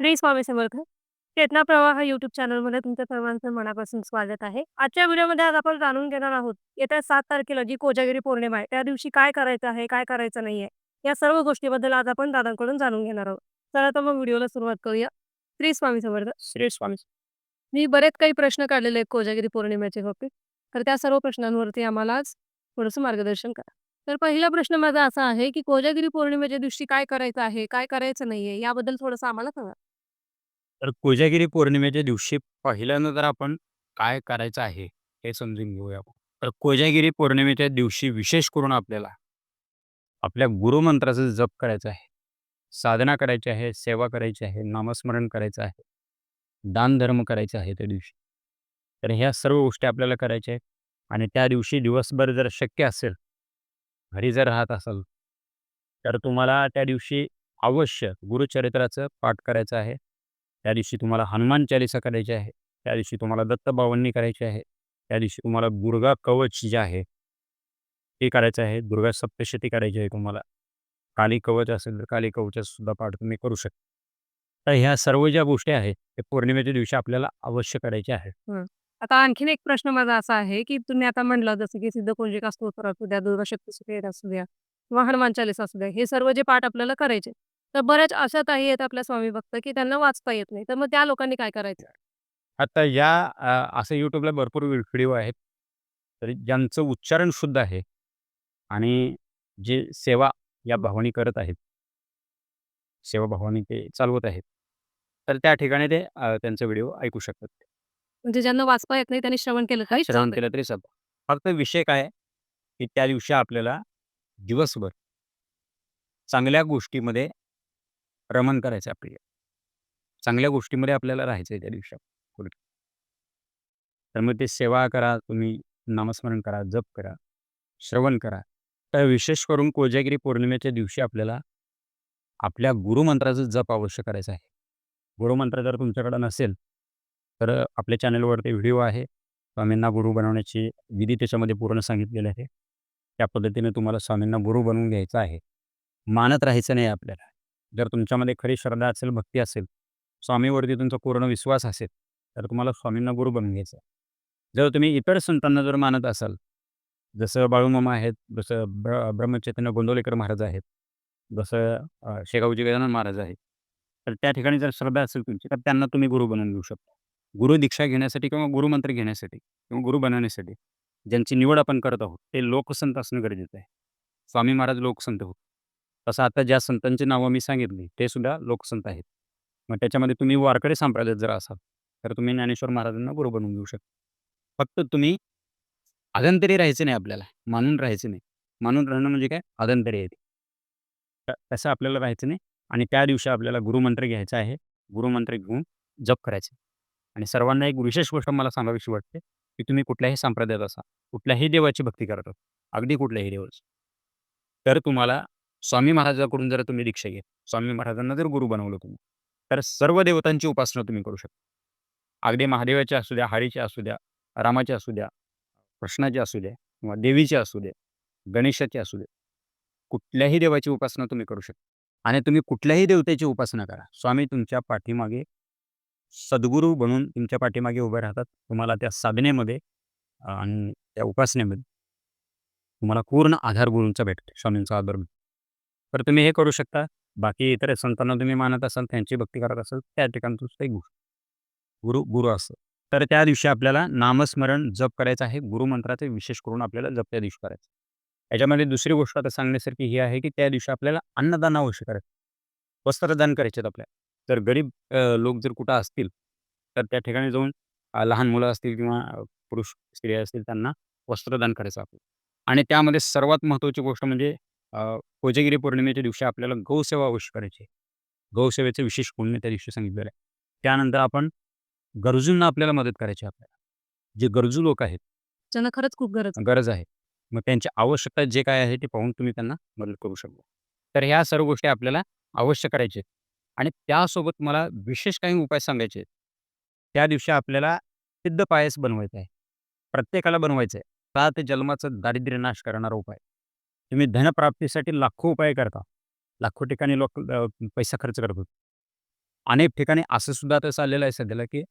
श्री स्वामी समर्थ. चेतना प्रवाह यूट्यूब चॅनलमध्ये तुमच्या सर्वांचं मनापासून स्वागत आहे. आजच्या व्हिडिओमध्ये आज आपण जाणून घेणार आहोत, येत्या 7 तारखेला जी कोजागिरी पौर्णिमा आहे, त्या दिवशी काय करायचं आहे, काय करायचं नाहीये, या सर्व गोष्टीबद्दल आज आपण दादांकडून जाणून घेणार आहोत. चला तर मग व्हिडिओला सुरुवात करूया. श्री स्वामी समर्थ. श्री स्वामी मी बरेच काही प्रश्न काढलेले आहेत कोजागिरी पौर्णिमेच्या बाबतीत. तर त्या सर्व प्रश्नांवरती आम्हाला आज थोडंसं मार्गदर्शन करा. तर पहिला प्रश्न माझा असा आहे, की कोजागिरी पौर्णिमेच्या दिवशी काय करायचं आहे, काय करायचं नाहीये, याबद्दल थोडंसं आम्हाला सांगा? तर कोजागिरी पौर्णिमेच्या दिवशी पहिल्यांदा तर आपण काय करायचं आहे, हे समजून घेऊया आपण. तर कोजागिरी पौर्णिमेच्या दिवशी विशेष करून आपल्याला आपल्या गुरुमंत्राचा जप करायचा आहे. साधना करायची आहे, सेवा करायची आहे, नामस्मरण करायचं आहे. दानधर्म करायचे आहे त्या दिवशी. तर ह्या सर्व गोष्टी आपल्याला करायच्या आहेत आणि त्या दिवशी दिवसभर जर शक्य असेल, घरी जर राहत असाल, तर तुम्हाला त्या दिवशी अवश्य गुरुचरित्राचं पाठ करायचं आहे. त्या दिवशी तुम्हाला हनुमान चालीसा करायची आहे. त्या दिवशी तुम्हाला दत्तबावन्नी करायची आहे. त्या दिवशी तुम्हाला दुर्गा कवच जे आहे, ते करायचं आहे. दुर्गा सप्तशती करायची आहे तुम्हाला. काली कवच असेल तर काली कवचाचा सुद्धा पाठ तुम्ही करू शकता. तर ह्या सर्व ज्या गोष्टी आहेत, ते पौर्णिमेच्या दिवशी आपल्याला अवश्य करायच्या आहेत. आता आणखीन एक प्रश्न माझा असा आहे, की तुम्ही आता म्हणलं जसं की सिद्धकुंजिका स्तोत्र असू द्या, दुर्गा सप्तशती असू द्या किंवा हनुमान चालीसा असू द्या, हे सर्व जे पाठ आपल्याला करायचे. तर बऱ्याच अशा ताई आहेत आपल्या स्वामी भक्त, की त्यांना वाचता येत नाही. तर मग त्या लोकांनी काय करायचं? आता या अ, असे YouTubeला भरपूर व्हिडिओ आहेत. तर ज्यांचं उच्चारण शुद्ध आहे आणि जे सेवा या भावानी करत आहेत. सेवा भावानी ते चालवत आहेत. तर त्या ठिकाणी ते अ, त्यांचे व्हिडिओ ऐकू शकतात. म्हणजे ज्यांना वाचता येत नाही त्यांनी श्रवण केलं तरी श्रवण चालतंय. केलं तरी चालतं. फक्त विषय काय आहे, की त्या दिवशी आपल्याला दिवसभर चांगल्या गोष्टीमध्ये रमण करायचं आपली आपल्याला. चांगल्या गोष्टीमध्ये आपल्याला राहायचं आहे त्या दिवशी पुढे. तर मग ते सेवा करा, तुम्ही नामस्मरण करा, जप करा, श्रवण करा. तर विशेष करून कोजागिरी पौर्णिमेच्या दिवशी आपल्याला आपल्या गुरुमंत्राचा जप अवश्य करायचा आहे. गुरुमंत्र जर तुमच्याकडे नसेल, तर अ, आपल्या चॅनलवरती व्हिडिओ आहे. स्वामींना गुरु बनवण्याची विधी त्याच्यामध्ये पूर्ण सांगितलेली आहे. त्या पद्धतीने तुम्हाला स्वामींना गुरु बनवून घ्यायचं आहे. मानत राहायचं नाही आपल्याला. जर तुमच्यामध्ये खरी श्रद्धा असेल, भक्ती असेल, स्वामीवरती तुमचा पूर्ण विश्वास असेल, तर तुम्हाला स्वामींना गुरु बनून घ्यायचं जर तुम्ही इतर संतांना जर मानत असाल, जसं बाळूमामा आहेत, जसं ब्र ब्रह्मचैतन्य गोंदवलेकर महाराज आहेत, जसं शेगावजी गजानन महाराज आहेत. तर त्या ठिकाणी जर श्रद्धा असेल तुमची, तर त्यांना तुम्ही गुरु बनवून घेऊ शकता. गुरु दीक्षा घेण्यासाठी किंवा गुरुमंत्र घेण्यासाठी किंवा गुरु बनवण्यासाठी ज्यांची निवड आपण करत आहोत, ते लोकसंत असणं गरजेचं आहे. स्वामी महाराज लोकसंत होते. तसं आता ज्या संतांची नावं मी सांगितली, ते सुद्धा लोकसंत आहेत. मग त्याच्यामध्ये तुम्ही वारकरी संप्रदायात जर असाल, तर तुम्ही ज्ञानेश्वर महाराजांना गुरु बनवून घेऊ शकता. फक्त तुम्ही अधंतरी राहायचं नाही आपल्याला, मानून राहायचं नाही. मानून राहणं म्हणजे काय? अधंतरी आहे ते. तसं आपल्याला राहायचं नाही आणि त्या दिवशी आपल्याला गुरुमंत्र घ्यायचा आहे. गुरुमंत्र घेऊन जप करायचे आणि सर्वांना एक विशेष गोष्ट मला सांगावीशी वाटते, की तुम्ही कुठल्याही संप्रदायात असा, कुठल्याही देवाची भक्ती करत अगदी कुठल्याही देवाची. तर तुम्हाला स्वामी महाराजाकडून जर तुम्ही दीक्षा घेत स्वामी महाराजांना जर गुरु बनवलं तुम्ही, तर सर्व देवतांची उपासना तुम्ही करू शकता. अगदी महादेवाच्या असू द्या, हरीच्या असू द्या, रामाची असू द्या, कृष्णाची असू द्या किंवा देवीची असू द्या, गणेशाची असू द्या. कुठल्याही देवाची उपासना तुम्ही करू शकता आणि तुम्ही कुठल्याही देवतेची उपासना करा. स्वामी तुमच्या पाठीमागे सद्गुरू बनून तुमच्या पाठीमागे उभे राहतात. तुम्हाला त्या साधनेमध्ये आणि त्या उपासनेमध्ये तुम्हाला पूर्ण आधार गुरूंचा भेटतो. स्वामींचा आधार भेटतो. तर तुम्ही हे करू शकता. बाकी इतर संतांना तुम्ही मानत असाल, त्यांची भक्ती करत असाल, त्या ठिकाणी तुमचं गुरु गुरु गुरु असतं. तर त्या दिवशी आपल्याला नामस्मरण, जप करायचं आहे. गुरुमंत्राचे विशेष करून आपल्याला जप त्या दिवशी करायचं याच्यामध्ये दुसरी गोष्ट आता सांगण्यासारखी ही आहे, की त्या दिवशी आपल्याला अन्नदान अवश्य करायचं. वस्त्रदान करायचे आहेत आपल्याला. तर गरीब लोक जर कुठं असतील, तर त्या ठिकाणी जाऊन लहान मुलं असतील किंवा पुरुष स्त्रिया असतील त्यांना वस्त्रदान करायचं आपलं आणि त्यामध्ये सर्वात महत्त्वाची गोष्ट म्हणजे अ, कोजागिरी पौर्णिमेच्या दिवशी आपल्याला गौसेवा अवश्य करायची आहे. गौसेवेचं विशेष पुण्य त्या दिवशी सांगितलेलं आहे. त्यानंतर आपण गरजूंना आपल्याला मदत करायची आहे आपल्याला. जे गरजू लोक आहेत, ज्यांना खरंच खूप गरज आहे. गरज आहे. मग त्यांची आवश्यकता जे काय आहे ते पाहून तुम्ही त्यांना मदत करू शकता. तर ह्या सर्व गोष्टी आपल्याला अवश्य करायच्या आहेत आणि त्यासोबत मला विशेष काही उपाय सांगायचे आहेत. त्या दिवशी आपल्याला सिद्ध पायस बनवायचा आहे. प्रत्येकाला बनवायचं आहे. सात जन्माचं दारिद्र्य नाश करणारा उपाय. तुम्ही धनप्राप्तीसाठी लाखो उपाय करता. लाखो ठिकाणी लोक पैसा खर्च करतात. अनेक ठिकाणी असं सुद्धा आता चाललेलं आहे सध्याला, की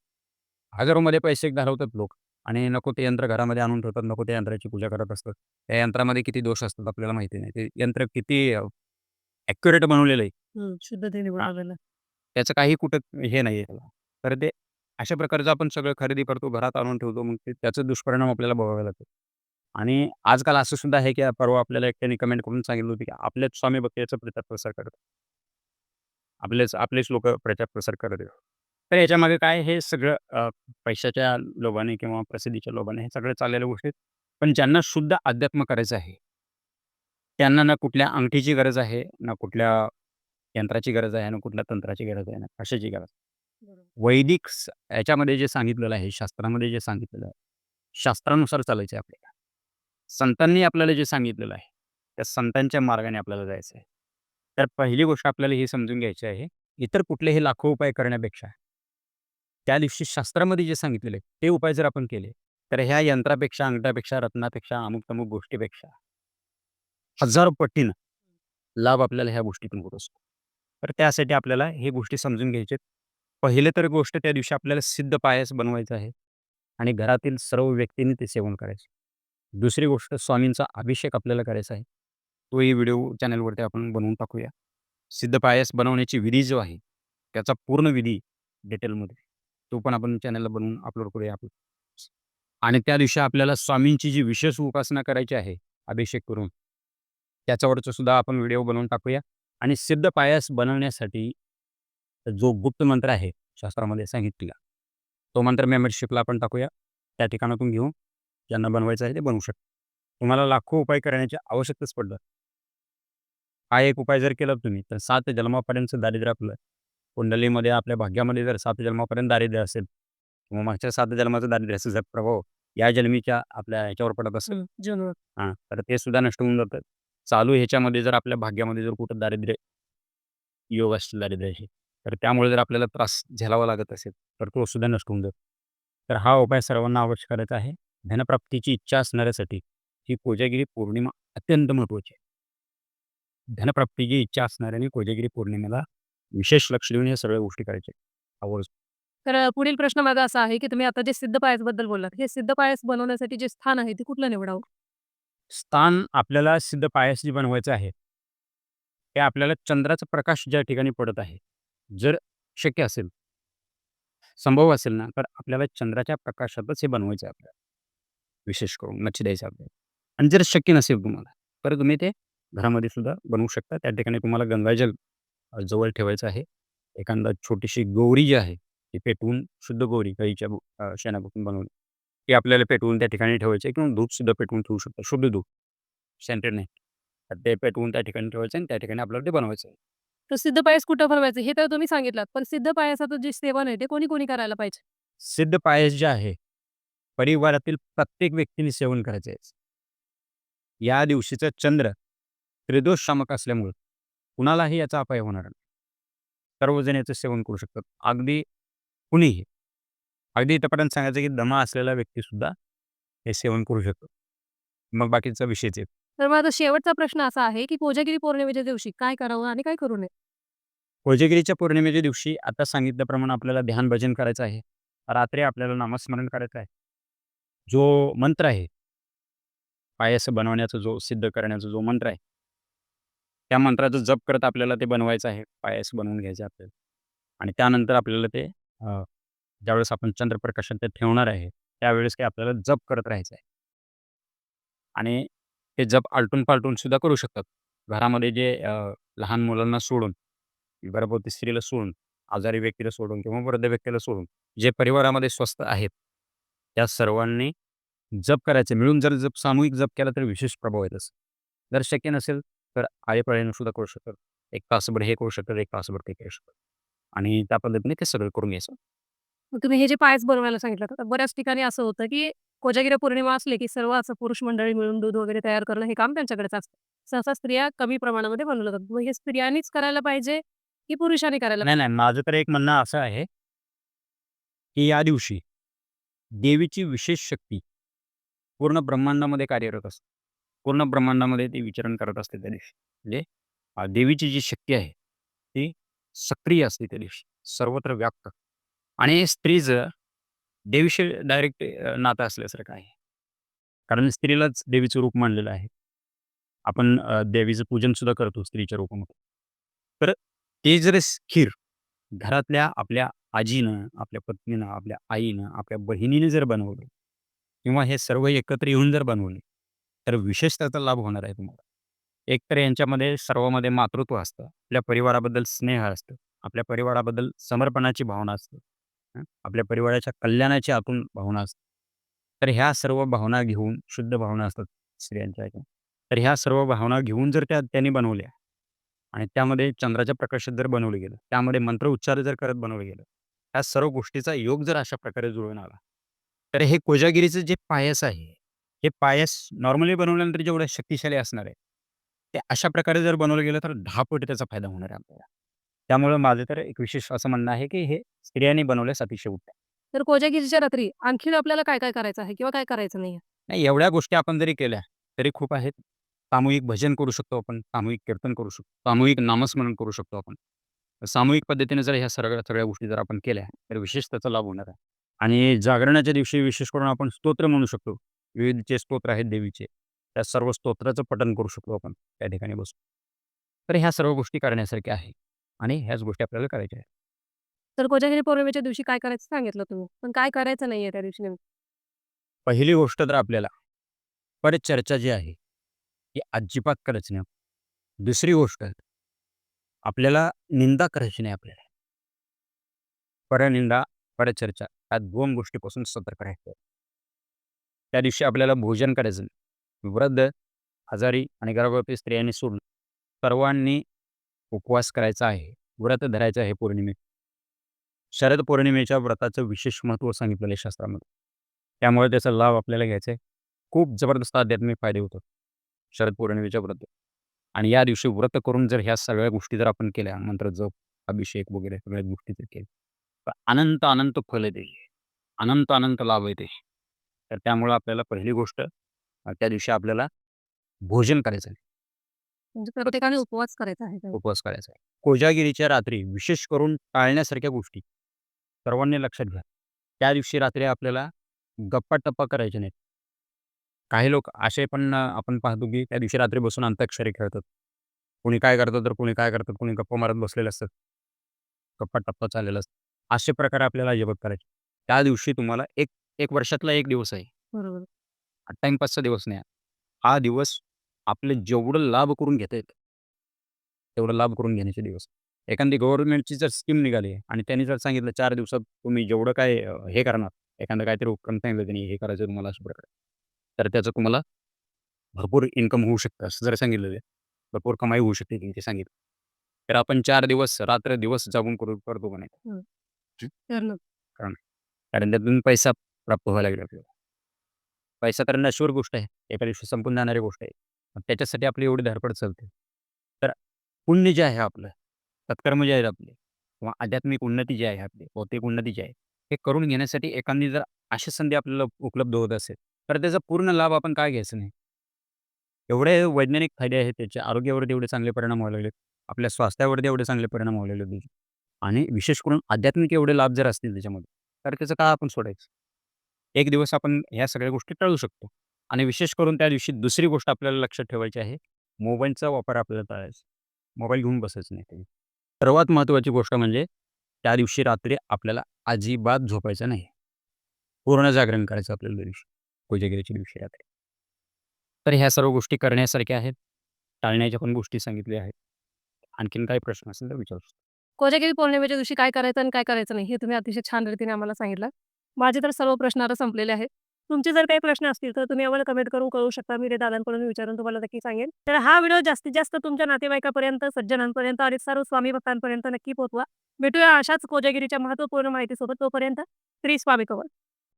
हजारोमध्ये पैसे घालवतात लोक आणि नको ते यंत्र घरामध्ये आणून ठेवतात. नको त्या यंत्राची पूजा करत असतात. त्या यंत्रामध्ये किती दोष असतात आपल्याला माहिती नाही. ते यंत्र किती ॲक्युरेट बनवलेलं आहे. शुद्धतेने. बनवलेलं. त्याचं काही कुठं हे त्याला. तर ते अशा प्रकारचं आपण सगळं खरेदी करतो, घरात आणून ठेवतो. मग ते त्याचे दुष्परिणाम आपल्याला भोगावे लागतात. आणि आजकाल असं सुद्धा आहे, की परवा आपल्याला एकट्याने कमेंट करून सांगितलं होतं, की आपलेच स्वामी भक्त याचा प्रचार प्रसार करतात. आपलेच आपलेच लोकं प्रचार प्रसार करत. तर याच्यामागे काय हे सगळं अ, पैशाच्या लोभाने किंवा प्रसिद्धीच्या लोभाने हे सगळं चाललेल्या गोष्टी आहेत. पण ज्यांना शुद्ध अध्यात्म करायचं आहे त्यांना ना कुठल्या अंगठीची गरज आहे, ना कुठल्या यंत्राची गरज आहे, ना कुठल्या तंत्राची गरज आहे, ना कशाची गरज आहे. बरोबर. वैदिक स याच्यामध्ये जे सांगितलेलं आहे, शास्त्रामध्ये जे सांगितलेलं आहे, शास्त्रानुसार चालायचं आहे आपल्याला. संतांनी आपल्याला जे सांगितलेलं आहे, त्या संतांच्या मार्गाने आपल्याला जायचं आहे. तर पहिली गोष्ट आपल्याला हे समजून घ्यायची आहे, इतर कुठलेही लाखो उपाय करण्यापेक्षा त्या दिवशी शास्त्रामध्ये जे सांगितलेले आहे, ते उपाय जर आपण केले, तर ह्या यंत्रापेक्षा, अंगठापेक्षा, रत्नापेक्षा, अमुक-तमुक गोष्टीपेक्षा हजारो पटीनं लाभ आपल्याला ह्या गोष्टीतून होत असतो. तर त्यासाठी आपल्याला हे गोष्टी समजून घ्यायच्या पहिले तर गोष्ट त्या दिवशी आपल्याला सिद्ध पायस बनवायचं आहे आणि घरातील सर्व व्यक्तींनी ते सेवन करायचं. दुसरी गोष्ट स्वामींचा अभिषेक आपल्याला करायचा आहे. तोही व्हिडिओ चॅनलवरती आपण बनवून टाकूया. सिद्ध पायस बनवण्याची विधी जो आहे, त्याचा पूर्ण विधी डिटेलमध्ये तो पण आपण चॅनलला बनवून अपलोड करूया आपण. आणि त्या दिवशी आपल्याला स्वामींची जी विशेष उपासना करायची आहे, अभिषेक करून, त्याच्यावरचं सुद्धा आपण व्हिडिओ बनवून टाकूया. आणि सिद्ध पायस बनवण्यासाठी जो गुप्त मंत्र आहे, शास्त्रामध्ये सांगितलेला, तो मंत्र मेंबरशिपला आपण टाकूया. त्या ठिकाणातून घेऊन ज्यांना बनवायचं आहे ते बनवू शकतात. तुम्हाला लाखो उपाय करण्याची आवश्यकताच पडणार. हा एक उपाय जर केला तुम्ही, तर 7 जन्मापर्यंतचं दारिद्र्य आपलं कुंडलीमध्ये आपल्या भाग्यामध्ये जर 7 जन्मापर्यंत दारिद्र्य असेल किंवा मागच्या 7 जन्माचं दारिद्र्याचा जर प्रभाव या जन्मीच्या आपल्या ह्याच्यावर पडत असेल हं, तर ते सुद्धा नष्ट होऊन जातं. चालू ह्याच्यामध्ये जर आपल्या भाग्यामध्ये जर कुठं दारिद्र्य योग असतील दारिद्र्याचे, तर त्यामुळे जर आपल्याला त्रास झेलावा लागत असेल, तर तो सुद्धा नष्ट होऊन जातो. तर हा उपाय सर्वांना अवश्य करायचा आहे. धनप्राप्तीची इच्छा असणाऱ्यासाठी ही कोजागिरी पौर्णिमा अत्यंत महत्त्वाची आहे. धनप्राप्तीची इच्छा असणाऱ्याने कोजागिरी पौर्णिमेला विशेष लक्ष देऊन या सगळ्या गोष्टी करायच्या आहेत. आवर्जून. तर पुढील प्रश्न माझा असा आहे, की तुम्ही आता जे सिद्ध पायसबद्दल बोललात, हे सिद्ध पायस बनवण्यासाठी जे स्थान आहे, ते कुठलं निवडावं? स्थान आपल्याला सिद्ध पायस जे बनवायचं आहे, ते आपल्याला चंद्राचा प्रकाश ज्या ठिकाणी पडत आहे, जर शक्य असेल, संभव असेल ना, तर आपल्याला चंद्राच्या प्रकाशातच हे बनवायचं आहे आपल्याला. विशेष करून लक्ष द्यायचं आपल्याला. आणि जर शक्य नसेल तुम्हाला, तर तुम्ही ते घरामध्ये सुद्धा बनवू शकता. त्या ठिकाणी तुम्हाला गंगाजल जवळ ठेवायचं आहे. एखादा छोटीशी गोवरी जी आहे, ती पेटवून शुद्ध गोवरी गाईच्या शेणापासून बनवली, ती आपल्याला पेटवून त्या ठिकाणी ठेवायची किंवा दूध सुद्धा पेटवून ठेवू शकता. शुद्ध दूध, सेंटेड नाही. ते पेटवून त्या ठिकाणी ठेवायचं आणि त्या ठिकाणी आपल्याला ते बनवायचं आहे. तर सिद्ध पायस कुठं बनवायचं हे तर तुम्ही सांगितलात. पण सिद्ध पायसाचं जे सेवन आहे, ते कोणी-कोणी करायला पाहिजे? सिद्ध पायस जे आहे, परिवारातील प्रत्येक व्यक्तीने सेवन करायचं आहे. या दिवशीचा चंद्र त्रिदोष शामक असल्यामुळं कुणालाही याचा अपाय होणार नाही. सर्वजण याचं सेवन करू शकतात. अगदी कुणीही. अगदी इथपर्यंत सांगायचं की दमा असलेला व्यक्तीसुद्धा हे सेवन करू शकतो. मग बाकीचा विषयच आहे. तर माझा शेवटचा प्रश्न असा आहे, की कोजागिरी पौर्णिमेच्या दिवशी काय करावं आणि काय करू नये? कोजागिरीच्या पौर्णिमेच्या दिवशी आता सांगितल्याप्रमाणे आपल्याला ध्यान भजन करायचं आहे. रात्री आपल्याला नामस्मरण करायचं आहे. जो मंत्र आहे पायस बनवण्याचा जो सिद्ध करण्याचा जो मंत्र आहे त्या मंत्राचा जप करत आपल्याला ते बनवायचं आहे. पायस बनवून घ्यायचं आपल्याला. आणि त्यानंतर आपल्याला ते ज्यावेळेस आपण चंद्रप्रकाशन ते ठेवणार आहे, त्यावेळेस काही आपल्याला जप करत राहायचं आहे. आणि ते जप आलटून-पालटून सुद्धा करू शकतात. घरामध्ये जे लहान मुलांना सोडून, गर्भवती स्त्रीला सोडून, आजारी व्यक्तीला सोडून किंवा वृद्ध व्यक्तीला सोडून, जे परिवारामध्ये स्वस्थ आहेत, त्या सर्वांनी जप करायचे. मिळून जर जप सामूहिक जप केला तर विशेष प्रभाव येत असतो. जर शक्य नसेल, तर आळेपाळीनं सुद्धा करू शकतात. 1 तासभर हे करू शकतात, 1 तासभर ते करू शकतात. आणि त्या पद्धतीने ते सगळं करून घ्यायचं. तुम्ही हे जे पायस बनवायला सांगितलं, तर बऱ्याच ठिकाणी असं होतं, की कोजागिरी पौर्णिमा असली, की सर्व असं पुरुष मंडळी मिळून दूध वगैरे तयार करणं हे काम त्यांच्याकडेच असतं. सहसा स्त्रिया कमी प्रमाणामध्ये बनवलं जातं. मग हे स्त्रियांनीच करायला पाहिजे, की पुरुषांनी करायला नाही, नाही. माझं तर एक म्हणणं असं आहे की या दिवशी देवीची विशेष शक्ती. पूर्ण ब्रह्मांडामध्ये कार्यरत असते. पूर्ण ब्रह्मांडामध्ये ती विचरण करत असते त्या दिवशी. म्हणजे देवीची जी शक्ती आहे, ती सक्रिय असते त्या दिवशी. सर्वत्र व्याप्त. आणि स्त्रीचं देवीशी डायरेक्ट नातं असल्यासारखं आहे. कारण स्त्रीलाच देवीचं रूप मानलेलं आहे. आपण देवीचं पूजन सुद्धा करतो स्त्रीच्या रूपामध्ये. तर ते जर खीर घरातल्या आपल्या आजीनं आपल्या पत्नीनं आपल्या आईनं आपल्या बहिणीने जर बनवलं किंवा हे सर्व एकत्र येऊन जर बनवले तर विशेष त्याचा लाभ होणार आहे तुम्हाला एकतर यांच्यामध्ये सर्वामध्ये मातृत्व असतं आपल्या परिवाराबद्दल स्नेह असतं आपल्या परिवाराबद्दल समर्पणाची भावना असते हं? आपल्या परिवाराच्या कल्याणाची आतून भावना असते तर ह्या सर्व भावना घेऊन शुद्ध भावना असतात स्त्रियांच्या ह्याच्यात तर ह्या सर्व भावना घेऊन जर त्या त्यांनी बनवल्या आणि त्यामध्ये चंद्राच्या प्रकाशात जर बनवलं गेलं त्यामध्ये मंत्र उच्चार जर करत बनवलं गेलं ह्या सर्व गोष्टीचा योग जर अशा प्रकारे जुळून आला तर हे कोजागिरीचं जे पायस आहे हे पायस नॉर्मली बनवल्यानंतर जेवढं शक्तिशाली असणार आहे ते अशा प्रकारे जर बनवलं गेलं तर दहा पट त्याचा फायदा होणार आहे आपल्याला. त्यामुळं माझं तर एक विशेष असं म्हणणं आहे की हे स्त्रियांनी बनवल्यास अतिशय उत्तम. तर कोजागिरीच्या रात्री आणखीन आपल्याला काय काय करायचं आहे किंवा काय करायचं नाही नाही एवढ्या गोष्टी आपण जरी केल्या तरी खूप आहेत. सामूहिक भजन करू शकतो आपण सामूहिक कीर्तन करू शकतो सामूहिक नामस्मरण करू शकतो आपण. सामूहिक पद्धतीने जर ह्या सगळ्या सगळ्या गोष्टी जर आपण केल्या तर विशेष त्याचा लाभ होणार आहे. आणि जागरणाच्या दिवशी विशेष करून आपण स्तोत्र म्हणू शकतो. विविध जे स्तोत्र आहेत देवीचे त्या सर्व स्तोत्राचं पठण करू शकतो आपण त्या ठिकाणी बसून. तर ह्या सर्व गोष्टी करण्यासारख्या आहे आणि ह्याच गोष्टी आपल्याला करायच्या आहेत. तर कोजागिरी पौर्णिमेच्या दिवशी काय करायचं सांगितलं तुम्ही? पण काय करायचं नाहीये त्या दिवशी नेमकं? पहिली गोष्ट तर आपल्याला परिचर्चा जी आहे ही अजिबात करायची नाही. दुसरी गोष्ट आपल्याला निंदा करायची नाही आपल्याला. परनिंदा परचर्चा या दोन गोष्टीपासून सतर्क राहायचं. त्या दिवशी आपल्याला भोजन करायचं नाही. वृद्ध आजारी आणि गर्भवती स्त्रियांनी सोडून सर्वांनी उपवास करायचा आहे. व्रत धरायचं आहे पौर्णिमे. शरद पौर्णिमेच्या व्रताचं विशेष महत्त्व सांगितलेलं आहे शास्त्रामध्ये. त्यामुळे त्याचा लाभ आपल्याला घ्यायचा आहे. खूप जबरदस्त आध्यात्मिक फायदे होतात. शरद पौर्णिमेच्या व्रत. आणि या दिवशी व्रत करून जर ह्या सगळ्या गोष्टी जर आपण केल्या मंत्र जप अभिषेक वगैरे सगळ्या गोष्टी जर केल्या तर अनंत अनंत फल येते अनंत अनंत लाभ येते तर त्यामुळं आपल्याला पहिली गोष्ट त्या दिवशी आपल्याला भोजन करायचं आहे. म्हणजे प्रत्येकाने उपवास करायचा आहे. उपवास करायचा आहे. कोजागिरीच्या रात्री विशेष करून टाळण्यासारख्या गोष्टी सर्वांनी लक्षात घ्या. त्या दिवशी रात्री आपल्याला गप्पा टप्पा करायचे नाहीत. काही लोक असे पण आपण पाहतो की त्या दिवशी रात्री बसून अंताक्षरी खेळतात. कोणी काय करतं तर कोणी काय करतात कोणी गप्पा मारत बसलेले असतात. गप्पा टप्पा चाललेला असतात असे प्रकार आपल्याला अजिबात करायचे. त्या दिवशी तुम्हाला एक एक वर्षातला एक दिवस आहे. बरोबर. हा टाइमपासचा दिवस नाही. हा दिवस आपले जेवढं लाभ करून घेता येतं तेवढं लाभ करून घेण्याचे दिवस. एखादी गव्हर्नमेंटची जर स्कीम निघाली आणि त्यांनी जर सांगितलं चार दिवसात तुम्ही जेवढं काय अ, हे करणार एखादं काहीतरी उपक्रम सांगितलं त्यांनी हे करायचं तुम्हाला अशा प्रकारे. तर त्याचं तुम्हाला भरपूर इन्कम होऊ शकतं असं जर सांगितलं ते भरपूर कमाई होऊ शकते त्यांनी ते सांगितलं. तर आपण चार दिवस रात्र दिवस जागून करू करतो का नाही? तर ना कारण त्यातून पैसा प्राप्त व्हायला लागला आपल्याला. पैसा तर नश्वर गोष्ट आहे. एका दिवशी संपून जाणारी गोष्ट आहे. मग त्याच्यासाठी आपली एवढी धडपड चालते. तर पुण्य जे आहे आपलं सत्कर्म जे आहेत आपले किंवा आध्यात्मिक उन्नती जी आहे आपली भौतिक उन्नती जी आहे हे करून घेण्यासाठी एखादी जर अशी संधी आपल्याला उपलब्ध होत असेल तर त्याचा पूर्ण लाभ आपण काय घ्यायचं नाही. एवढे वैज्ञानिक फायदे आहेत त्याचे. आरोग्यावरती एवढे चांगले परिणाम व्हायला लागले आपल्या स्वास्थ्यावरती एवढे चांगले परिणाम व्हायला लागले आणि विशेष करून आध्यात्मिक एवढे लाभ जर असतील त्याच्यामध्ये तर त्याचं का आपण सोडायचं? एक दिवस आपण ह्या सगळ्या गोष्टी टाळू शकतो. आणि विशेष करून त्या दिवशी दुसरी गोष्ट आपल्याला लक्षात ठेवायची आहे मोबाईलचा वापर आपल्याला टाळायचा. मोबाईल घेऊन बसायचं नाही सर्वात महत्त्वाची गोष्ट म्हणजे त्या दिवशी रात्री आपल्याला अजिबात झोपायचं नाही. पूर्ण जागरण करायचं आपल्याला त्या दिवशी. कोजागिरीच्या दिवशी रात्री तर ह्या सर्व गोष्टी करण्यासारख्या आहेत. टाळण्याच्या पण गोष्टी सांगितल्या आहेत. आणखीन काही प्रश्न असेल तर विचारू शकतो. कोजागिरी पौर्णिमेच्या दिवशी काय करायचं आणि काय करायचं नाही हे तुम्ही अतिशय छान रीतीने आम्हाला सांगितलं. माझे तर सर्व प्रश्न आता संपलेले आहेत. तुमचे जर काही प्रश्न असतील तर तुम्ही आम्हाला कमेंट करून कळू शकता. मी ते दादांकडून विचारून तुम्हाला नक्की सांगेन. तर हा व्हिडिओ जास्तीत जास्त तुमच्या नातेवाईकापर्यंत सज्जनांपर्यंत आणि सर्व स्वामी भक्तांपर्यंत नक्की पोहोचवा. भेटूया अशाच कोजागिरीच्या महत्त्वपूर्ण माहितीसोबत तोपर्यंत श्री स्वामी कवर